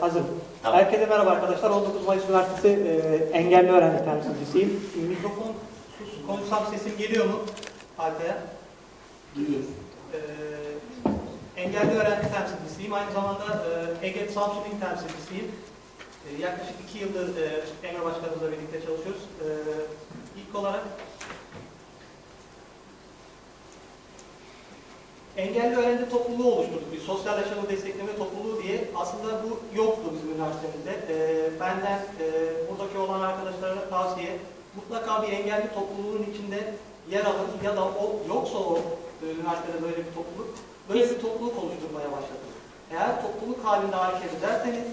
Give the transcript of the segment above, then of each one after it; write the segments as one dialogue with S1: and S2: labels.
S1: hazırım.
S2: Tamam.
S1: Herkese merhaba arkadaşlar. 19 Mayıs Üniversitesi e, engelli öğrenci temsilcisiyim. Mikrofon sus, konuşsam sesim geliyor mu? Arkaya.
S2: Duyuyoruz.
S1: E, engelli öğrenci temsilcisiyim. Aynı zamanda e, Ege Samsun'un temsilcisiyim. E, yaklaşık iki yıldır e, Emre Başkanımızla birlikte çalışıyoruz. E, ilk olarak Engelli öğrenci topluluğu oluşturduk. Bir sosyal yaşamı destekleme topluluğu diye. Aslında bu yoktu bizim üniversitemizde. Ee, benden e, buradaki olan arkadaşlara tavsiye mutlaka bir engelli topluluğun içinde yer alın ya da o yoksa o e, üniversitede böyle bir topluluk böyle bir topluluk oluşturmaya başladık. Eğer topluluk halinde hareket ederseniz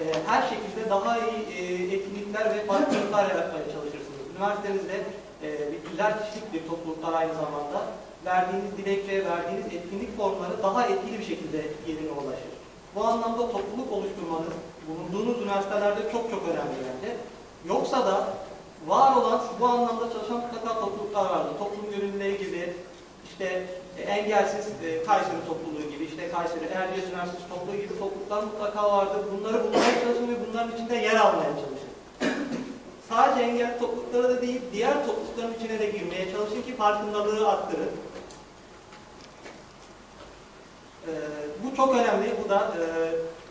S1: e, her şekilde daha iyi e, etkinlikler ve farklılıklar yaratmaya çalışırsınız. Üniversitemizde e, bir güzel kişilik bir topluluklar aynı zamanda verdiğiniz dilekçe, verdiğiniz etkinlik formları daha etkili bir şekilde yerine ulaşır. Bu anlamda topluluk oluşturmanız bulunduğunuz üniversitelerde çok çok önemli bence. Yoksa da var olan bu anlamda çalışan mutlaka topluluklar vardı. Toplum gönüllüleri gibi, işte e, engelsiz e, Kayseri topluluğu gibi, işte Kayseri Erciyes Üniversitesi topluluğu gibi topluluklar mutlaka vardı. Bunları bulmaya çalışın ve bunların içinde yer almaya çalışın. Sadece engelli topluluklara da değil, diğer toplulukların içine de girmeye çalışın ki farkındalığı arttırın. Ee, bu çok önemli. Bu da e,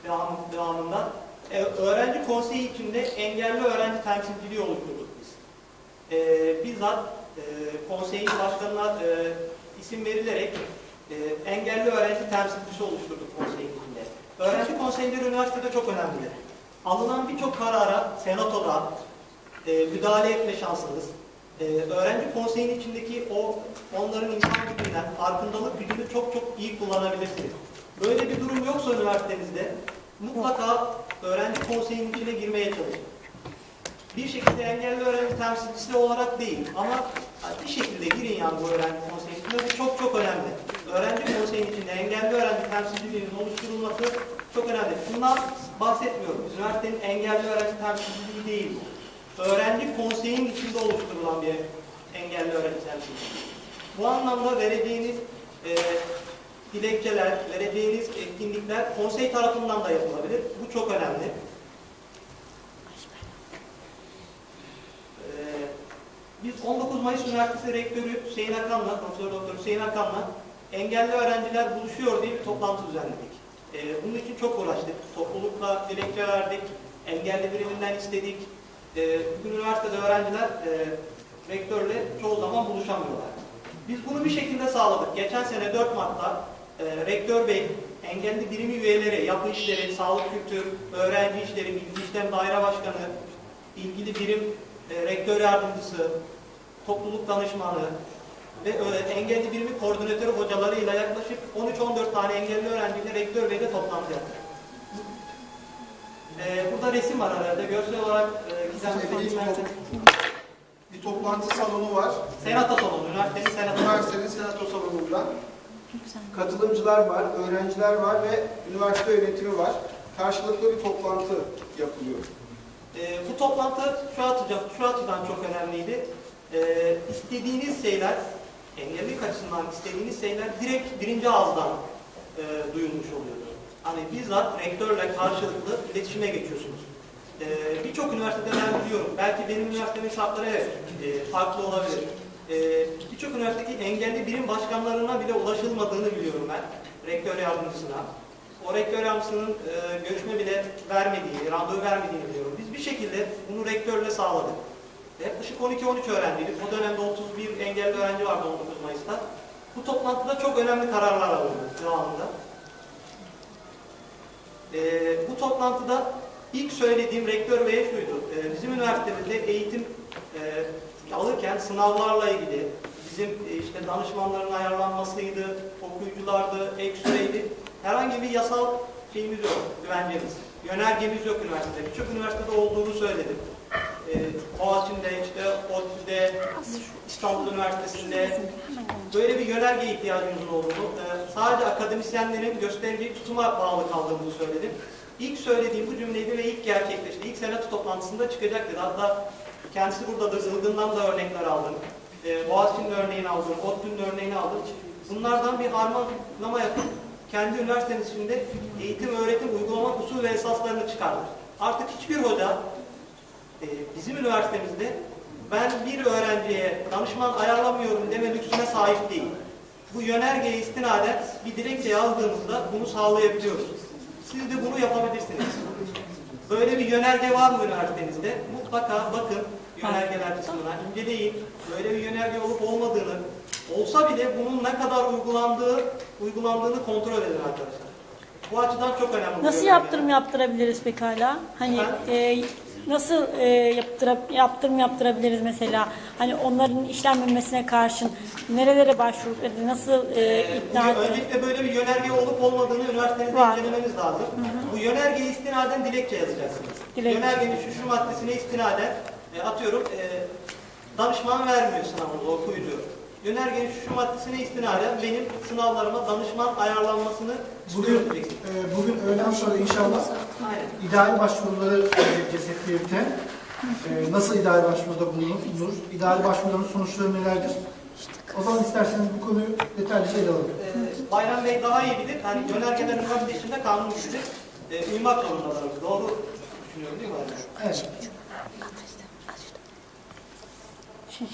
S1: devam, devamında. E, öğrenci konseyi içinde engelli öğrenci temsilciliği oluşturduk biz. E, bizzat e, konseyin başkanına e, isim verilerek e, engelli öğrenci temsilcisi oluşturduk konseyin içinde. Öğrenci konseyleri üniversitede çok önemlidir. Alınan birçok karara senatoda e, müdahale etme şansınız, e, öğrenci konseyin içindeki o onların insan gücünden farkındalık gücünü çok çok iyi kullanabilirsiniz. Böyle bir durum yoksa üniversitenizde mutlaka öğrenci konseyinin içine girmeye çalışın. Bir şekilde engelli öğrenci temsilcisi olarak değil ama bir şekilde girin yani bu öğrenci konseyinin içine. Bu çok çok önemli. Öğrenci konseyinin içinde engelli öğrenci temsilciliğinin oluşturulması çok önemli. Bundan bahsetmiyorum. Üniversitenin engelli öğrenci temsilciliği değil bu öğrenci konseyin içinde oluşturulan bir engelli öğrenci temsilciliği. Bu anlamda vereceğiniz e, dilekçeler, vereceğiniz etkinlikler konsey tarafından da yapılabilir. Bu çok önemli. E, biz 19 Mayıs Üniversitesi Rektörü Hüseyin Akan'la, Profesör Doktor Hüseyin Akan'la engelli öğrenciler buluşuyor diye bir toplantı düzenledik. E, bunun için çok uğraştık. Toplulukla dilekçe verdik. Engelli biriminden istedik. E, bugün üniversitede öğrenciler e, rektörle çoğu zaman buluşamıyorlar. Biz bunu bir şekilde sağladık. Geçen sene 4 Mart'ta e, rektör bey, engelli birimi üyeleri, yapı işleri, sağlık kültür, öğrenci işleri, bilgi işlem daire başkanı, ilgili birim e, rektör yardımcısı, topluluk danışmanı ve e, engelli birimi koordinatörü hocalarıyla yaklaşık 13-14 tane engelli öğrenciyle rektör beyle toplantı yaptık. Ee, burada resim var herhalde. Görsel olarak e, gizem
S3: Bir,
S1: Senato
S3: bir toplantı salonu var.
S1: Senato salonu, üniversitenin senato
S3: Üniversitenin senato salonunda katılımcılar var, öğrenciler var ve üniversite yönetimi var. Karşılıklı bir toplantı yapılıyor.
S1: Ee, bu toplantı şu açıdan, şu açıdan çok önemliydi. Ee, istediğiniz şeyler, engellilik açısından istediğiniz şeyler direkt birinci ağızdan e, duyulmuş oluyordu. Hani bizzat rektörle karşılıklı iletişime geçiyorsunuz. Ee, Birçok üniversitede ben biliyorum. Belki benim üniversitemin şartları evet, e, farklı olabilir. Ee, Birçok üniversitedeki engelli birim başkanlarına bile ulaşılmadığını biliyorum ben. Rektör yardımcısına. O rektör yardımcısının e, görüşme bile vermediğini, randevu vermediğini biliyorum. Biz bir şekilde bunu rektörle sağladık. Yaklaşık 12-13 öğrenciydik. O dönemde 31 engelli öğrenci vardı 19 Mayıs'ta. Bu toplantıda çok önemli kararlar alındı devamında. Ee, bu toplantıda ilk söylediğim rektör beye şuydu. Ee, bizim üniversitemizde eğitim e, alırken sınavlarla ilgili bizim e, işte danışmanların ayarlanmasıydı, okuyuculardı, ek süreydi. Herhangi bir yasal şeyimiz yok, güvencemiz. Yönergemiz yok üniversitede. Birçok üniversitede olduğunu söyledim. Ee, Boğaziçi'nde, işte ODTÜ'de, İstanbul Üniversitesi'nde böyle bir yönerge ihtiyacımızın olduğunu, e, sadece akademisyenlerin gösterdiği tutuma bağlı kaldığımızı söyledim. İlk söylediğim bu cümleydi ve ilk gerçekleşti. İlk senato toplantısında çıkacaktı. Hatta kendisi buradadır. Zılgın'dan da örnekler aldım. E, Boğaziçi'nin örneğini aldım. ODTÜ'nün örneğini aldım. Bunlardan bir harmanlama yapıp kendi üniversitemiz içinde eğitim, öğretim, uygulama usul ve esaslarını çıkardı. Artık hiçbir hoca e, bizim üniversitemizde ben bir öğrenciye danışman ayarlamıyorum deme lüksüne sahip değil. Bu yönergeye istinaden bir dilekçe yazdığımızda bunu sağlayabiliyoruz. Siz de bunu yapabilirsiniz. Böyle bir yönerge var mı üniversitenizde? Mutlaka bakın yönergeler kısmına, inceleyin. Böyle bir yönerge olup olmadığını, olsa bile bunun ne kadar uygulandığı, uygulandığını kontrol edin arkadaşlar. Bu açıdan çok önemli.
S2: Nasıl yaptırım yaptırabiliriz pekala? Hani e, nasıl e, yaptıra, yaptırım yaptırabiliriz mesela? Hani onların işlenmemesine karşın nerelere başvurup nasıl e,
S1: Ee,
S2: ikna
S1: bu-? Öncelikle böyle bir yönerge olup olmadığını üniversitenizde
S2: Var.
S1: incelememiz lazım. Bu yönergeye istinaden dilekçe yazacaksınız.
S2: Dilekçe.
S1: Yönergenin şu şu maddesine istinaden e, atıyorum e, danışman vermiyor sınavında okuyucu. Yönergenin şu maddesine istinaden benim sınavlarıma danışman ayarlanmasını
S4: Bugün, e, bugün öğleden sonra inşallah
S1: Aynen.
S4: ideal başvuruları vereceğiz hep birlikte. E, nasıl ideal başvuruda bulunur? İdeal başvuruların sonuçları nelerdir? O zaman isterseniz bu konuyu detaylıca ele alalım.
S1: Ee, Bayram Bey daha iyi bilir. Hani yönergeler üniversite içinde kanun dışı. E, uymak zorundalar. Doğru düşünüyorum değil mi? Bayram Bey?
S4: Evet.
S2: Şimdi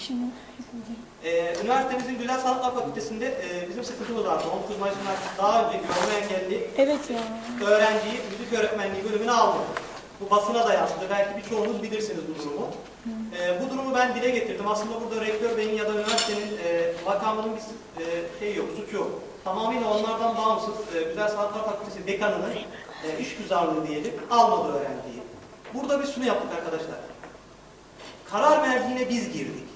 S1: Ee, üniversitemizin Güzel Sanatlar Fakültesi'nde e, bizim sıkıntımız vardı. 19 Mayıs Üniversitesi daha önce görme engelli
S2: evet ya.
S1: öğrenciyi müzik öğretmenliği bölümüne almadı. Bu basına da yansıdı. Belki birçoğunuz bilirsiniz bu durumu. Ee, bu durumu ben dile getirdim. Aslında burada rektör beyin ya da üniversitenin e, makamının bir e, şeyi yok, suçu yok. Tamamıyla onlardan bağımsız e, Güzel Sanatlar Fakültesi dekanının e, işgüzarlığı diyelim almadı öğrenciyi. Burada bir sunu yaptık arkadaşlar. Karar merciğine biz girdik.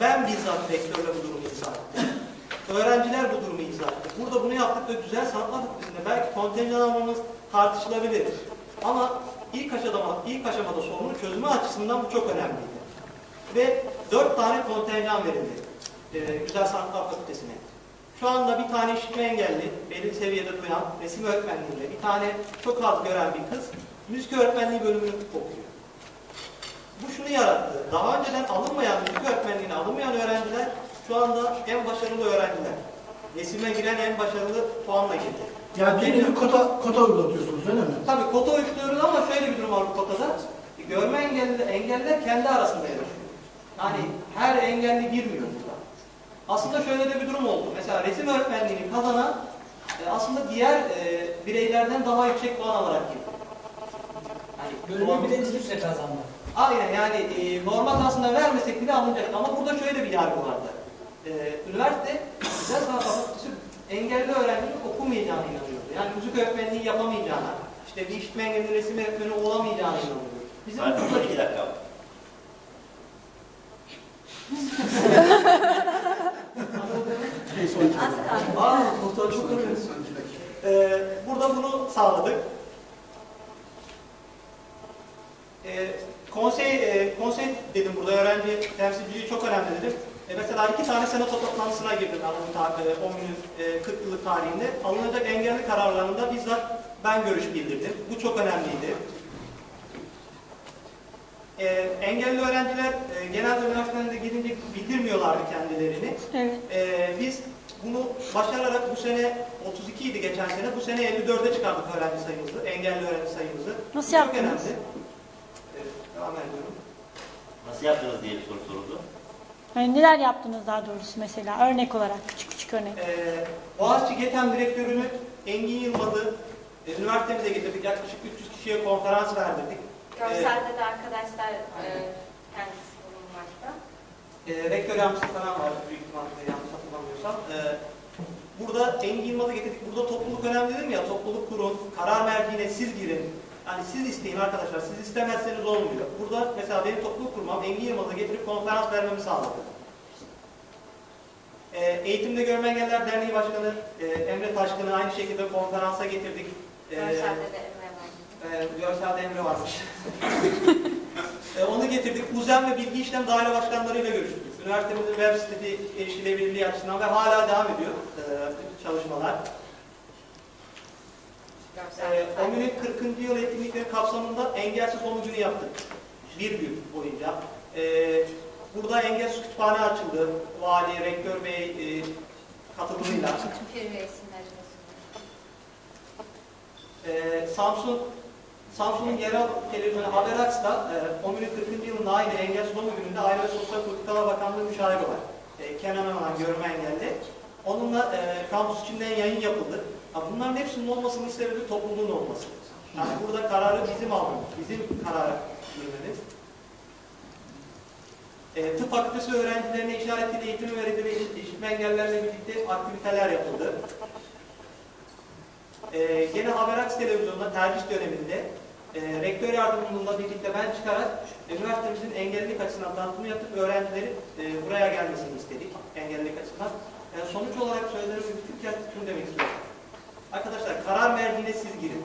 S1: Ben bizzat rektörle bu durumu izah ettim. Öğrenciler bu durumu izah etti. Burada bunu yaptık ve güzel sanatlar fakültesinde belki kontenjan almamız tartışılabilir. Ama ilk aşamada, ilk aşamada sorunun çözümü açısından bu çok önemliydi. Ve dört tane kontenjan verildi e, Güzel Sanatlar Fakültesine. Şu anda bir tane işitme engelli, belli seviyede duyan, resim öğretmenliğinde, bir tane çok az gören bir kız, müzik öğretmenliği bölümünü okuyor. Yarattı. Daha önceden alınmayan, müzik öğretmenliğine alınmayan öğrenciler şu anda en başarılı öğrenciler. Resime giren en başarılı puanla girdi.
S4: Yani bir nevi kota, kota uygulatıyorsunuz öyle mi?
S1: Tabii kota uyuşturuyoruz ama şöyle bir durum var bu kotada. Görme engelli, engelliler kendi arasında yarışıyor. Yani her engelli girmiyor burada. Aslında şöyle de bir durum oldu. Mesela resim öğretmenliğini kazanan e, aslında diğer e, bireylerden daha yüksek puan alarak girdi. Yani
S5: Bölümü birincilikle kazandı.
S1: Aynen yani e, normal aslında vermesek bile alınacaktı ama burada şöyle bir yargı vardı. E, üniversite güzel sanat fakültesi engelli öğrencinin okumayacağına inanıyordu. Yani müzik öğretmenliği yapamayacağına, işte bir işitme engelli resim öğretmeni olamayacağına inanıyordu. Bizim
S6: Pardon,
S1: burada
S6: iki dakika.
S1: Aa, doktor çok. Ee, burada bunu sağladık. Ee, konsey, e, konsey dedim burada öğrenci temsilciliği çok önemli dedim. E, mesela iki tane senato toplantısına girdim ben bu ta- e, 10 günlük, e, 40 yıllık tarihinde. Alınacak engelli kararlarında bizzat ben görüş bildirdim. Bu çok önemliydi. E, engelli öğrenciler e, genelde üniversitelerde gidince bitirmiyorlardı kendilerini.
S2: Evet.
S1: Ee, biz bunu başararak bu sene 32 idi geçen sene. Bu sene 54'e çıkardık öğrenci sayımızı, engelli öğrenci sayımızı.
S2: Nasıl
S1: Bu çok
S2: yaptınız?
S1: önemli. Devam ediyorum.
S6: Nasıl yaptınız diye bir soru soruldu.
S2: Hani neler yaptınız daha doğrusu mesela örnek olarak küçük küçük örnek.
S1: Ee, Boğaziçi GETEM direktörünü Engin Yılmaz'ı e, üniversitemize getirdik. Yaklaşık 300 kişiye konferans verdirdik.
S7: Görselde de arkadaşlar e, kendisi bulunmakta.
S1: E, rektör yardımcısı falan var büyük ihtimalle yanlış hatırlamıyorsam. E, burada Engin Yılmaz'ı getirdik. Burada topluluk önemli dedim ya, topluluk kurun, karar merciğine siz girin. Yani siz isteyin arkadaşlar, siz istemezseniz olmuyor. Burada mesela benim topluluk kurmam Engin Yılmaz'ı getirip konferans vermemi sağladı. E, Eğitimde Görme Engeller Derneği Başkanı e, Emre Taşkın'ı aynı şekilde konferansa getirdik. E,
S7: Görselde de Emre var.
S1: ee, görselde varmış. Ee, onu getirdik. UZEM ve Bilgi İşlem Daire Başkanlarıyla görüştük. Üniversitemizin web sitesi erişilebilirliği açısından ve hala devam ediyor e, çalışmalar. Ee, OMÜ'nün 40. yıl etkinlikleri kapsamında engelsiz günü yaptık. Bir gün boyunca. Ee, burada engelsiz kütüphane açıldı. Vali, rektör bey e, katılımıyla. Ee, Samsun Samsun'un yerel televizyonu Haberaks'ta e, 11. 40. yılında aynı engelsiz olma gününde Aile ve Sosyal Politikalar Bakanlığı müşaviri var. E, Kenan Önan görme engelli. Onunla e, kampüs içinde yayın yapıldı. Ha, bunların hepsinin olmasının sebebi topluluğun olması. Yani burada kararı bizim almamız, bizim karar vermemiz. E, tıp fakültesi öğrencilerine işaret dili eğitimi verildi ve işitme engellerle birlikte aktiviteler yapıldı. E, gene Haberaks televizyonunda tercih döneminde e, rektör yardımcılığında birlikte ben çıkarak üniversitemizin engellilik açısından tanıtımı yapıp öğrencilerin e, buraya gelmesini istedik engellilik açısından. E, sonuç olarak söylerim bitirken şunu demek istiyorum. Arkadaşlar karar merciğine siz girin.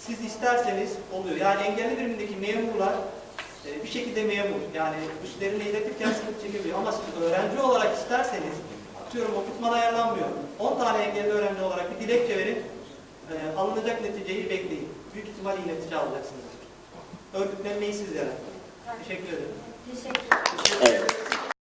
S1: Siz isterseniz oluyor. Yani engelli birimindeki memurlar e, bir şekilde memur. Yani üstlerini iletirken sıkıntı çekebiliyor. Ama siz öğrenci olarak isterseniz atıyorum okutman ayarlanmıyor. 10 tane engelli öğrenci olarak bir dilekçe verin. E, alınacak neticeyi bekleyin. Büyük ihtimal iyi netice alacaksınız. Örgütlenmeyi siz yaratın. Teşekkür ederim.
S7: Teşekkür ederim.
S6: Evet.